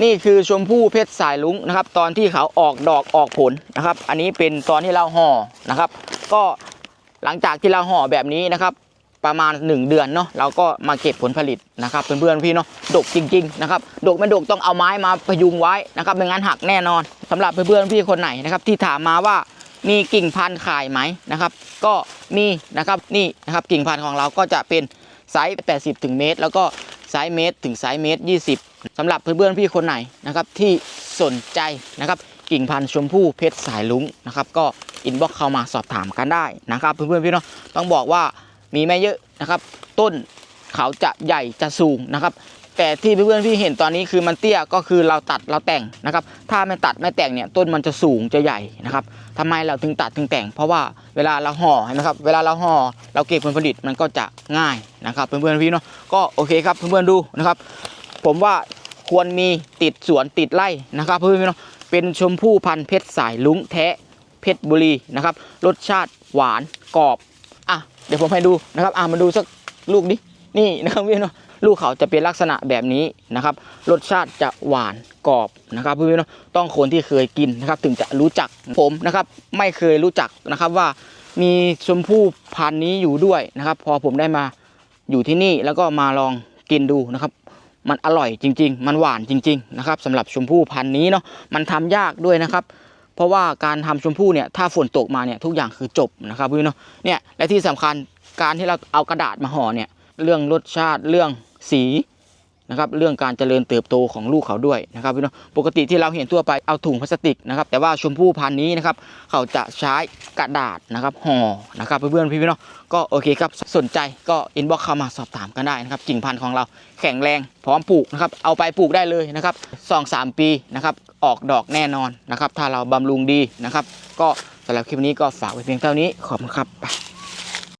นี่คือชมพู่เพชรสายลุงนะครับ ตอนที่เขาออกดอกออกผลนะครับ อันนี้เป็นตอนที่เราห่อนะครับ ก็หลังจากที่เราห่อแบบนี้นะครับประมาณ 1 เดือนเนาะเราก็มาเก็บผลผลิตนะครับเพื่อนๆพี่เนาะดกจริง ๆ นะครับ ดกไม่ดกต้องเอาไม้มาพยุงไว้นะครับไม่งั้นหักแน่นอนสำหรับเพื่อนๆพี่คนไหนนะครับที่ถามมาว่ามีกิ่งพันธุ์ขายไหมนะครับ ก็มีนะครับนี่นะครับกิ่งพันธุ์ของเราก็จะเป็นไซส์ 80 ถึงเมตร แล้วก็ ไซส์เมตรถึงไซส์เมตร 20สำหรับเพื่อนๆพี่คนไหนนะครับที่สนใจนะครับกิ่งพันธุ์ชมพู่เพชรสายลุงนะครับก็อินบ็อกเข้ามาสอบถามกันได้นะครับเพื่อนๆพี่เนาะต้องบอกว่ามีไม่เยอะนะครับ ต้นเขาจะใหญ่จะสูงนะครับ แต่ที่เพื่อนๆพี่เห็นตอนนี้คือมันเตี้ยก็คือเราตัดเราแต่งนะครับ ถ้าไม่ตัดไม่แต่งเนี่ยต้นมันจะสูงจะใหญ่นะครับทำไมเราถึงตัดถึงแต่ง เพราะว่าเวลาเราห่อเห็นะครับเวลาเราห่อเราเก็บผลผลิตมันก็จะง่ายนะครับเพื่อนๆพี่เนาะก็โอเคครับเพื่อนๆดูนะครับ ผมว่าควรมีติดสวนติดไร่นะครับเพื่อนๆพี่เนาะเป็นชมพู่พันธุ์เพชรสายลุงแท้เพชรบุรีนะครับรสชาติหวานกรอบอะเดี๋ยวผมให้ดูนะครับอะมาดูสักลูกดินี่นะครับพี่เนาะ ลูกเขาจะเป็นลักษณะแบบนี้นะครับ รสชาติจะหวานกรอบนะครับพี่เนาะต้องคนที่เคยกินนะครับ ถึงจะรู้จักผมนะครับ ไม่เคยรู้จักนะครับว่ามีชมพู่พันธุ์นี้อยู่ด้วยนะครับ พอผมได้มาอยู่ที่นี่แล้วก็มาลองกินดูนะครับ มันอร่อยจริง ๆ มันหวานจริง ๆ นะครับสำหรับชมพู่พันธุ์นี้เนาะมันทำยากด้วยนะครับเพราะว่าการทำชมพู่เนี่ยถ้าฝนตกมาเนี่ยทุกอย่างคือจบนะครับพี่เนาะเนี่ยและที่สำคัญการที่เราเอากระดาษมาห่อเนี่ยเรื่องรสชาติเรื่อง สีนะครับเรื่องการเจริญเติบโตของลูกเขาด้วยนะครับพี่เนาะปกติที่เราเห็นทั่วไปเอาถุงพลาสติกนะครับแต่ว่าชมพู่พันธุ์นี้นะครับเขาจะใช้กระดาษนะครับห่อนะครับเพื่อนๆพี่ๆเนาะก็โอเคครับสนใจก็อินบ็อกเข้ามาสอบถามกันได้นะครับกิ่งพันธุ์ของเราแข็งแรงพร้อมปลูกนะครับเอาไปปลูกได้เลยนะครับสองสามปีนะครับออกดอกแน่นอนนะครับถ้าเราบำรุงดีนะครับก็สำหรับคลิปนี้ก็ฝากไว้เพียงเท่านี้ขอบคุณครับไป